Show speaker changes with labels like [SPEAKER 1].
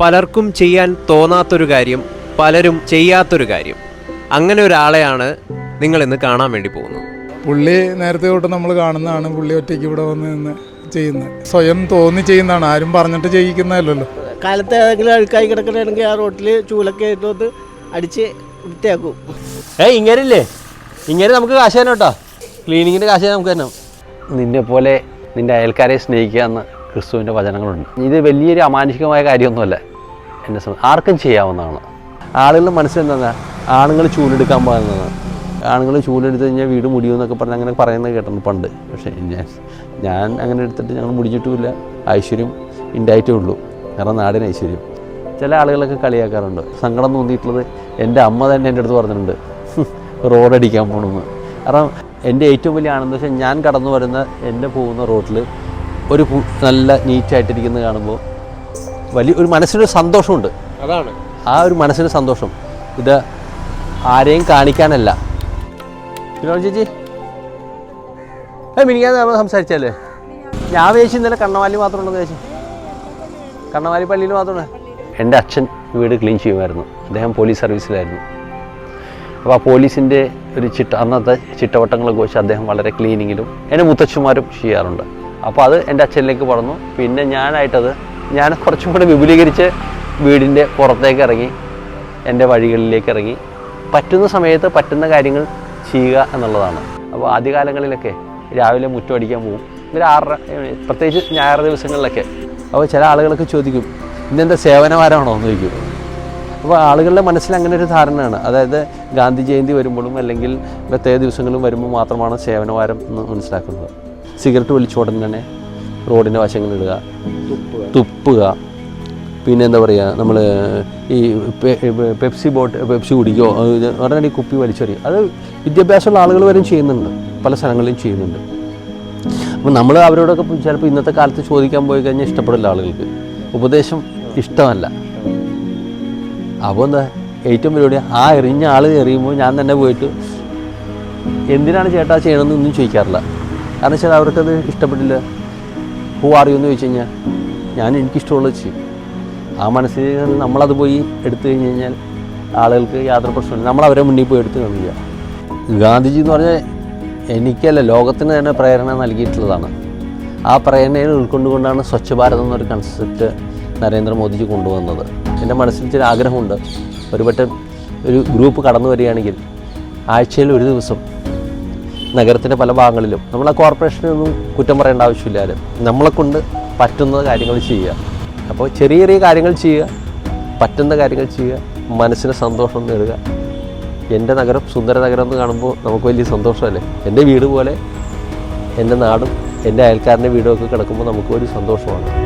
[SPEAKER 1] പലർക്കും ചെയ്യാൻ തോന്നാത്തൊരു കാര്യം പലരും ചെയ്യാത്തൊരു കാര്യം. അങ്ങനെ ഒരാളെയാണ് നിങ്ങൾ ഇന്ന് കാണാൻ വേണ്ടി പോകുന്നത്.
[SPEAKER 2] പുള്ളി നേരത്തെ തൊട്ട് നമ്മൾ കാണുന്നതാണ് പുള്ളി ഒറ്റയ്ക്ക് ഇവിടെ വന്ന് നിന്ന് ചെയ്യുന്നത്. സ്വയം തോന്നി ചെയ്യുന്നതാണ്. ആരും പറഞ്ഞിട്ട് ചെയ്യിക്കുന്നതല്ലല്ലോ.
[SPEAKER 3] കാലത്ത് ഏതെങ്കിലും അഴുക്കായി കിടക്കണമെങ്കിൽ ആ റോട്ടിൽ ചൂലൊക്കെ ആയിട്ട് വന്ന് അടിച്ച് വൃത്തിയാക്കും.
[SPEAKER 4] ഏ ഇങ്ങനെയില്ലേ ഇങ്ങനെ നമുക്ക് കാശ് തന്നെ കേട്ടോ. ക്ലീനിങ്ങിന്റെ കാശ് തന്നെ നമുക്ക് തന്നെ നിന്നെ പോലെ നിന്റെ അയൽക്കാരെ സ്നേഹിക്കുക എന്ന് ക്രിസ്തുവിന്റെ വചനങ്ങളുണ്ട്. ഇത് വലിയൊരു അമാനുഷികമായ കാര്യമൊന്നുമല്ല. സംബ- ആർക്കും ചെയ്യാവുന്നതാണ്. ആളുകളുടെ മനസ്സിലെന്താ ആണുങ്ങൾ ചൂലെടുക്കാൻ പോകുന്നതാണ്. ആണുങ്ങൾ ചൂലെടുത്ത് കഴിഞ്ഞാൽ വീട് മുടിയുമെന്നൊക്കെ പറഞ്ഞ് അങ്ങനെ പറയുന്നത് കേട്ടിട്ടുണ്ട് പണ്ട്. പക്ഷേ ഞാൻ ഞാൻ അങ്ങനെ എടുത്തിട്ട് ഞങ്ങൾ മുടിഞ്ഞിട്ടുമില്ല. ഐശ്വര്യം ഉണ്ടായിട്ടേ ഉള്ളൂ. കാരണം നാടിന് ഐശ്വര്യം. ചില ആളുകളൊക്കെ കളിയാക്കാറുണ്ട്. സങ്കടം തോന്നിയിട്ടുള്ളത് എന്റെ അമ്മ തന്നെ എന്റെ അടുത്ത് പറഞ്ഞിട്ടുണ്ട്. റോഡടിക്കാൻ പോകണമെന്ന് കാരണം എന്റെ ഏറ്റവും വലിയ ആണെന്ന് വെച്ചാൽ ഞാൻ കടന്നു വരുന്ന എന്റെ പോകുന്ന റോഡിൽ ഒരു നല്ല നീറ്റായിട്ടിരിക്കുന്നത് കാണുമ്പോൾ വലിയ ഒരു മനസ്സിനൊരു സന്തോഷമുണ്ട്.
[SPEAKER 1] അതാണ്.
[SPEAKER 4] ആ ഒരു മനസ്സിന് സന്തോഷം. ഇത് ആരെയും കാണിക്കാനല്ല. വിനോദ് ചേച്ചി? ഏ മിനിക്കാതെ നമ്മൾ സംസാരിച്ചല്ലേ ഞാൻ ചേച്ചി ഇന്നലെ കണ്ണവാലി മാത്രം ഉണ്ടെന്ന് ചേച്ചി. കണ്ണവാലി പള്ളിയിൽ മാത്രമാണ് എന്റെ അച്ഛൻ വീട് ക്ലീൻ ചെയ്യുമായിരുന്നു. അദ്ദേഹം പോലീസ് സർവീസിലായിരുന്നു. അപ്പോൾ ആ പോലീസിന്റെ ഒരു ചിട്ട അന്നത്തെ ചിട്ടവട്ടങ്ങളൊക്കെ വെച്ച് അദ്ദേഹം വളരെ ക്ലീനിങ്ങിലും എന്റെ മുത്തച്ഛന്മാരും ചെയ്യാറുണ്ട്. അപ്പോൾ അത് എന്റെ അച്ഛനിലേക്ക് പറഞ്ഞു പിന്നെ ഞാനായിട്ടത് ഞാൻ കുറച്ചും കൂടെ വിപുലീകരിച്ച് വീടിന്റെ പുറത്തേക്ക് ഇറങ്ങി എന്റെ വഴികളിലേക്ക് ഇറങ്ങി. പറ്റുന്ന സമയത്ത് പറ്റുന്ന കാര്യങ്ങൾ ചെയ്യുക എന്നുള്ളതാണ്. അപ്പോൾ ആദ്യകാലങ്ങളിലൊക്കെ രാവിലെ മുറ്റം അടിക്കാൻ പോകും ഒരു ആറര പ്രത്യേകിച്ച് ഞായർ ദിവസങ്ങളിലൊക്കെ. അപ്പോൾ ചില ആളുകളൊക്കെ ചോദിക്കും ഇന്നെന്താ സേവനവാരമാണോ? എന്ന് ചോദിക്കും. അപ്പോൾ ആളുകളുടെ മനസ്സിൽ അങ്ങനെ ഒരു ധാരണയാണ്. അതായത് ഗാന്ധി ജയന്തി വരുമ്പോഴും അല്ലെങ്കിൽ പ്രത്യേക ദിവസങ്ങളും വരുമ്പോൾ മാത്രമാണ് സേവനവാരം എന്ന് മനസ്സിലാക്കുന്നത്. സിഗരറ്റ് വലിച്ചോടൻ തന്നെ റോഡിന്റെ വശങ്ങളിടുക തുപ്പുക. പിന്നെ എന്താ പറയുക നമ്മൾ ഈ പെപ്സി ബോട്ട് പെപ്സി കുടിക്കോ ഉടനടി കുപ്പി വലിച്ചെറിയും. അത് വിദ്യാഭ്യാസമുള്ള ആളുകൾ വരും ചെയ്യുന്നുണ്ട്. പല സ്ഥലങ്ങളിലും ചെയ്യുന്നുണ്ട്. അപ്പം നമ്മൾ അവരോടൊക്കെ ചിലപ്പോൾ ഇന്നത്തെ കാലത്ത് ചോദിക്കാൻ പോയി കഴിഞ്ഞാൽ ഇഷ്ടപ്പെടില്ല ആളുകൾക്ക്. ഉപദേശം ഇഷ്ടമല്ല. അപ്പോൾ എന്താ ഏറ്റവും പരിപാടി ആ എറിഞ്ഞ ആൾ എറിയുമ്പോൾ ഞാൻ തന്നെ പോയിട്ട് എന്തിനാണ് ചേട്ടാ ചെയ്യണമെന്ന് ഒന്നും ചോദിക്കാറില്ല. കാരണം വെച്ചാൽ അവർക്കത് ഇഷ്ടപ്പെട്ടില്ല. ഹൂ അറിയുമെന്ന് ചോദിച്ചു കഴിഞ്ഞാൽ ഞാൻ എനിക്കിഷ്ടമുള്ളത് ചെയ്യും ആ മനസ്സിൽ നമ്മളത് പോയി എടുത്തു കഴിഞ്ഞ് കഴിഞ്ഞാൽ ആളുകൾക്ക് യാതൊരു പ്രശ്നമില്ല നമ്മൾ അവരെ മുന്നിൽ പോയി എടുത്ത് കാണിക്കുക ഗാന്ധിജി എന്ന് പറഞ്ഞാൽ എനിക്കല്ല ലോകത്തിന് തന്നെ പ്രേരണ നൽകിയിട്ടുള്ളതാണ്. ആ പ്രേരണയെ ഉൾക്കൊണ്ടുകൊണ്ടാണ് സ്വച്ഛ ഭാരത് എന്നൊരു കൺസെപ്റ്റ് നരേന്ദ്രമോദിജി കൊണ്ടുവന്നത്. എന്റെ മനസ്സിൽ ചില ആഗ്രഹമുണ്ട്. ഒരു വട്ടം ഒരു ഗ്രൂപ്പ് കടന്നു വരികയാണെങ്കിൽ ആഴ്ചയിൽ ഒരു ദിവസം നഗരത്തിന്റെ പല ഭാഗങ്ങളിലും. നമ്മൾ ആ കോർപ്പറേഷനൊന്നും കുറ്റം പറയേണ്ട ആവശ്യമില്ലാലും നമ്മളെ കൊണ്ട് പറ്റുന്ന കാര്യങ്ങൾ ചെയ്യുക. അപ്പോൾ ചെറിയ ചെറിയ കാര്യങ്ങൾ ചെയ്യുക പറ്റുന്ന കാര്യങ്ങൾ ചെയ്യുക മനസ്സിന് സന്തോഷം നേടുക. എന്റെ നഗരം സുന്ദര നഗരം എന്ന് കാണുമ്പോൾ നമുക്ക് വലിയ സന്തോഷമല്ലേ? എന്റെ വീട് പോലെ എന്റെ നാടും എന്റെ അയൽക്കാരന്റെ വീടും ഒക്കെ കിടക്കുമ്പോൾ നമുക്ക് ഒരു സന്തോഷമാണ്.